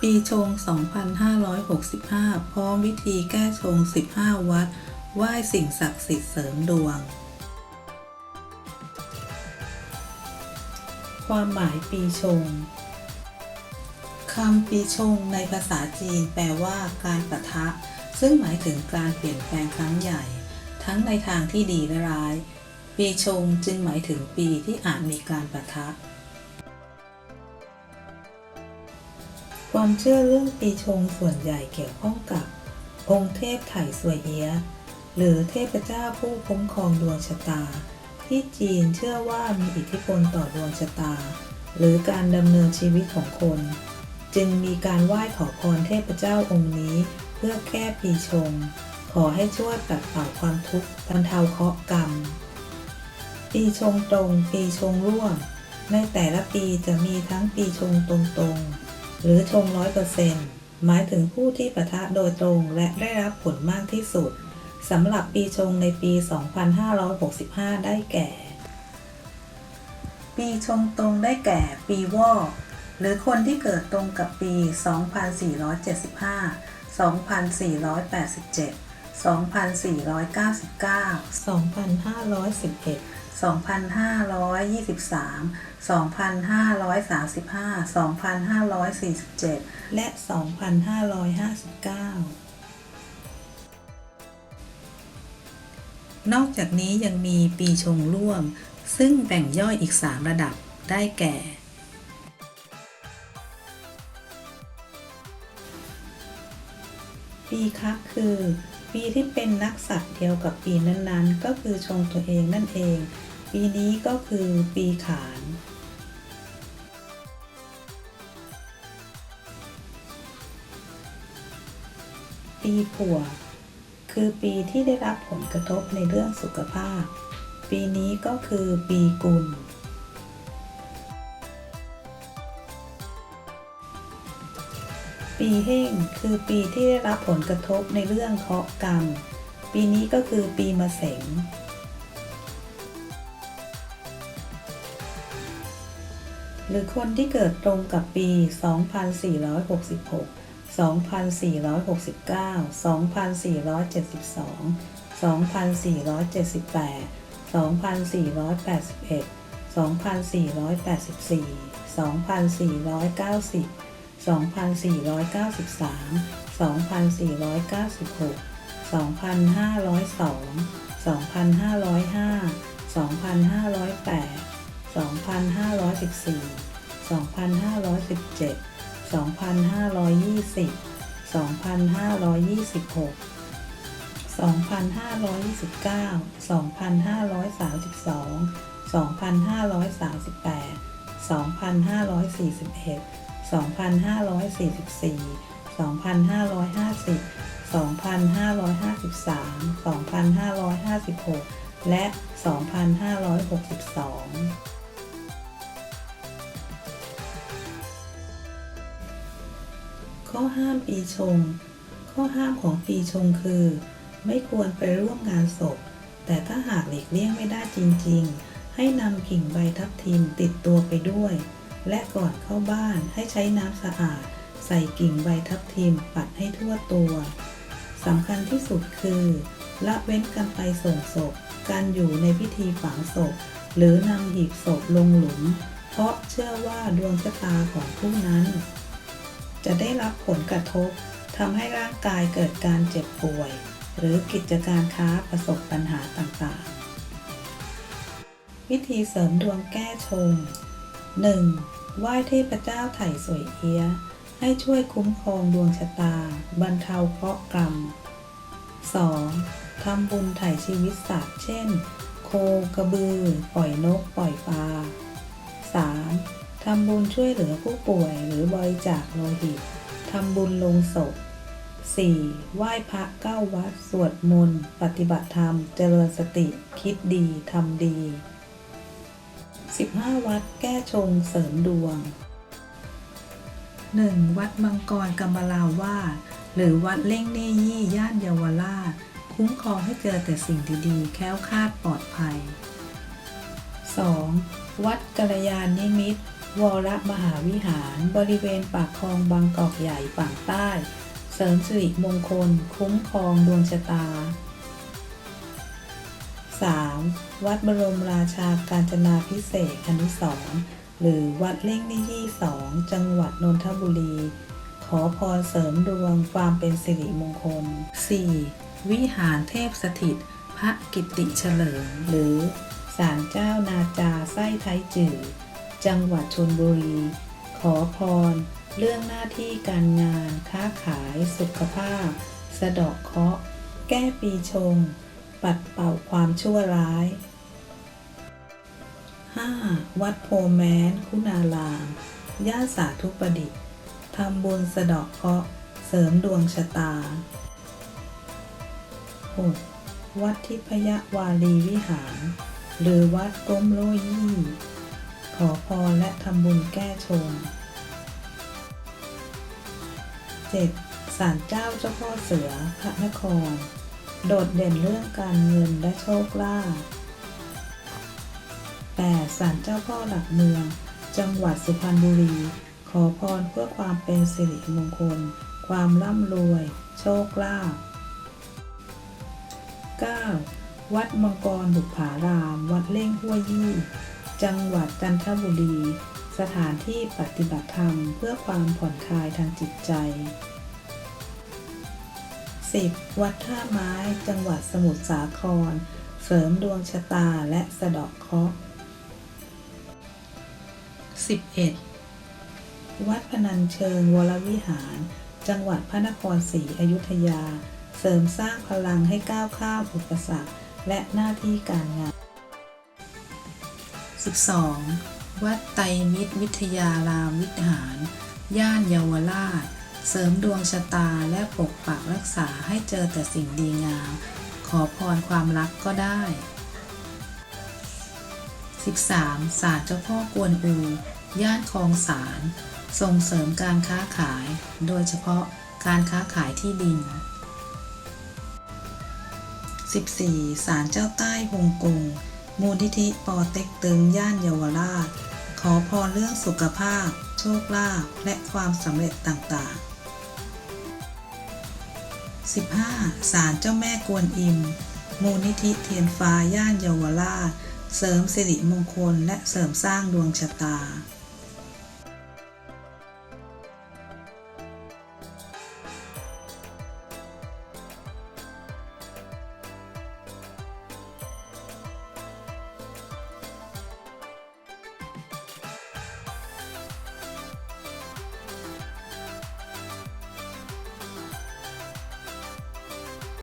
ปีชง 2565 พร้อมวิธีแก้ชง 15 วัดไหว้สิ่งศักดิ์สิทธิ์เสริมดวง ความหมายปีชงคำปีชงในภาษาจีนแปลว่าการประทะ ซึ่งหมายถึงการเปลี่ยนแปลงครั้งใหญ่ ทั้งในทางที่ดีและร้าย ปีชงจึงหมายถึงปีที่อาจมีการประทะ ความเชื่อเรื่องปีชงส่วนใหญ่เกี่ยวข้องกับ องค์เทพไถ่สวยเอียหรือเทพเจ้าผู้คุ้มครองดวงชะตา ที่จีนเชื่อว่ามีอิทธิพลต่อดวงชะตา หรือการดำเนินชีวิตของคน จึงมีการไหว้ขอพรเทพเจ้าองค์นี้เพื่อแก้ปีชง ขอให้ช่วยปัดเป่าความทุกข์บรรเทาเคราะห์กรรม ปีชงตรง ปีชงร่วม ในแต่ละปีจะมีทั้งปีชงตรงๆ หรือชงร้อยเปอร์เซนต์หมายถึงผู้ที่ปะทะโดยตรงและได้รับผลมากที่สุดสำหรับปีชงในปี 2565 ได้แก่ ปีชงตรงได้แก่ปีวอกหรือคนที่เกิดตรงกับปี 2475 2487 2499 2511 2523 2535 2547 และ 2559 นอกจากนี้ยังมีปีชงร่วม ซึ่งแบ่งย่อยอีก 3 ระดับได้แก่ ปีคักคือปีที่เป็นนักสัตว์เดียวกับปีนั้นๆ ก็คือชงตัวเองนั่นเอง ปีนี้ก็คือปีขาน ปีผัว คือปีที่ได้รับผลกระทบในเรื่องสุขภาพ ปีนี้ก็คือปีกุล ปีเฮ่งคือปีที่ได้รับผลกระทบในเรื่องเคราะห์กรรม ปีนี้ก็คือปีมะเสง หรือคนที่เกิดตรงกับปี 2466 2469 2472 2478 2481 2484 2490 2493 2496 2502 2505 2508 2514 2517 2520 2526 2529 2532 2538 2541 2544 2550 2553 2556 และ 2562 ข้อห้ามปีชง ข้อห้ามของปีชงคือ ไม่ควรไปร่วมงานศพ แต่ถ้าหากหลีกเลี่ยงไม่ได้จริง ๆ ให้นำกิ่งใบทับทิมติดตัวไปด้วย และก่อนเข้าบ้านให้ใช้น้ำสะอาด ใส่กิ่งใบทับทิมปัดให้ทั่วตัวสำคัญที่สุดคือละเว้นการไปส่งศพ การอยู่ในพิธีฝังศพ หรือนำหีบศพลงหลุม เพราะเชื่อว่าดวงชะตาของผู้นั้น จะได้รับผลกระทบทำให้ร่างกายเกิดการเจ็บป่วย หรือกิจการค้าประสบปัญหาต่างๆ วิธีเสริมดวงแก้ชง 1. ไหว้เทพเจ้าไถ่สวยเอีย ให้ช่วยคุ้มครองดวงชะตา บรรเทาเคราะห์กรรม 2. ทำบุญไถ่ชีวิตสัตว์เช่น โคกระบือ ปล่อยนก ปล่อยปลา 3. ทำบุญช่วยเหลือผู้ป่วยหรือบริจาคโลหิต ทำบุญลงศพ 4. ไหว้พระเก้าวัด สวดมนต์ ปฏิบัติธรรม เจริญสติ คิดดี ทำดี 15 วัดแก้ชงเสริมดวง 1. วัดมังกรกำมะลาวาดหรือวัดเล่งเนยี่ย่านเยาวราชคุ้มครองให้เจอแต่สิ่งดีๆ แค้วคลาดปลอดภัย 2. วัดกัลยาณนิมิตร วรมหาวิหาร บริเวณปากคลองบางกอกใหญ่ฝั่งใต้ เสริมสิริมงคล คุ้มครองดวงชะตา 3. วัดบรมราชาการจนาพิเศษอนุสรหรือวัดเล่งนิยี่สองจังหวัดนนทบุรี ขอพรเสริมดวงความเป็นสิริมงคล 4. วิหารเทพสถิต พระกิตติเฉลิม หรือศาลเจ้านาจาไส้ไทยจือ จังหวัดชนบุรี ขอพร เรื่องหน้าที่การงาน ค้าขาย สุขภาพ สะเดาะเคราะห์ แก้ปีชง ปัดเป่าความชั่วร้าย 5. วัดโพแมน คุณารามย่าสาธุประดิษฐ์ทำบุญสะเดาะเคราะห์ เสริมดวงชะตา 6. วัดทิพยวารีวิหาร หรือวัดก้มโลยี่ ขอพรและทำบุญแก้ชง 7. ศาลเจ้าเจ้าพ่อเสือพระนคร โดดเด่นเรื่องการเงินและโชคลาภ 8. ศาลเจ้าพ่อหลักเมือง จังหวัดสุพรรณบุรี ขอพรเพื่อความเป็นสิริมงคล ความร่ำรวย โชคลาภ 9. วัดมังกรบุปผาราม วัดเล่งห้วยยี่ จังหวัดจันทบุรี สถานที่ปฏิบัติธรรมเพื่อความผ่อนคลายทางจิตใจ 10. วัดท่าไม้จังหวัดสมุทรสาคร เสริมดวงชะตาและสะเดาะเคราะห์ 11. วัดพนัญเชิงวรวิหาร จังหวัดพระนครศรีอยุธยา เสริมสร้างพลังให้ก้าวข้ามอุปสรรคและหน้าที่การงาน 12. วัดไตรมิตรวิทยารามวิหาร ย่านเยาวราช เสริมดวงชะตาและปกปักรักษาให้เจอแต่สิ่งดีงาม ขอพรความรักก็ได้ 13. ศาลเจ้าพ่อกวนอู ย่านคลองสารส่งเสริมการค้าขาย โดยเฉพาะการค้าขายที่ดิน 14. ศาลเจ้าใต้ฮงกง มูลนิธิปอเต็กตึงย่านเยาวราช ขอพรเรื่องสุขภาพ โชคลาภและความสำเร็จต่างๆ 15. ศาลเจ้าแม่กวนอิม มูลนิธิเทียนฟ้าย่านเยาวราช เสริมสิริมงคลและเสริมสร้างดวงชะตา